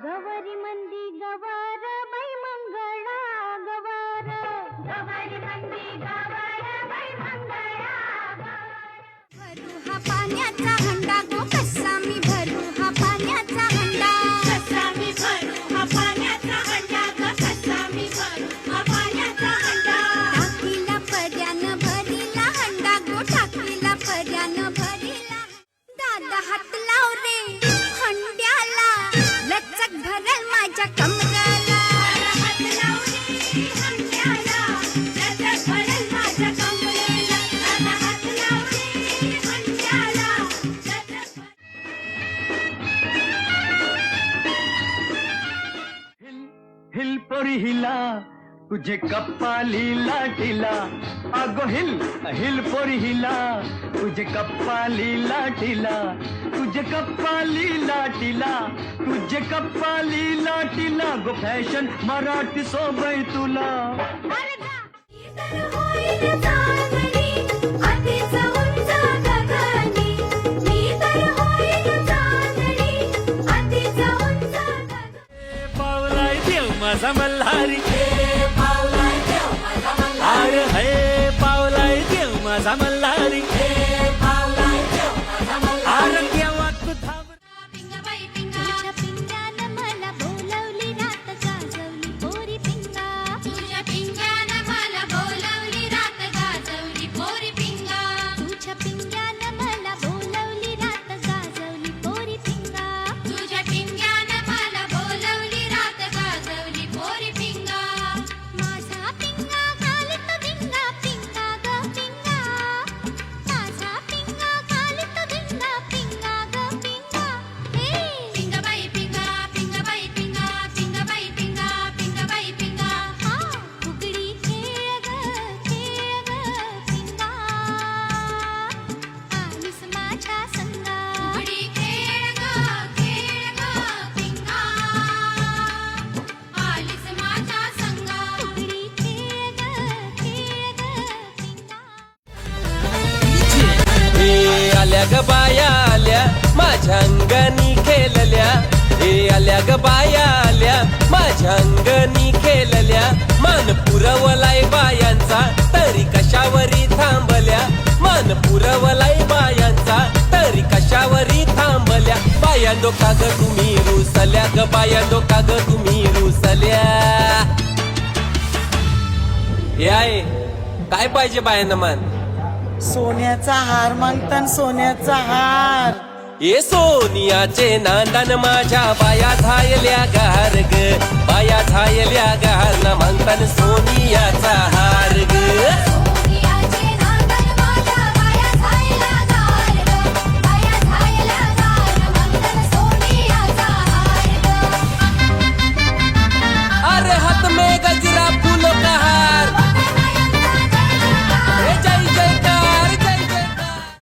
गवारी मंदी गवार बाई मंगळा गवार. गवारी मंदी गवार बाई मंगळा हा पाण्याचा हिल हिला तुझे कप्पाली लाटीला अगो हिल हिल पोरी हिला तुझे कप्पाली लाटीला तुझे कप्पाली लाटीला तुझे कप्पाली लाटीला गो फॅशन मराठी सोबई तुला. రసమల్లారి आल्या ग बाया आल्या माझ्या अंगणी खेळल्या हे आल्या ग बाया आल्या माझ्या अंगणी खेळल्या मान पुरवलाय बायांचा तरी कशावरी थांबल्या. मान पुरवलाय बायांचा तरी कशावरी थांबल्या. बाया डोका ग तुम्ही रुसल्या ग बाया डोका ग तुम्ही रुसल्या. हे आहे काय पाहिजे बायांना मान? सोन्याचा हार मागतान सोन्याचा हार. ये सोनियाचे नांदन माझ्या बाया झायल्या गार ग बाया झायल्या गार ना मागतान सोनियाचा हार.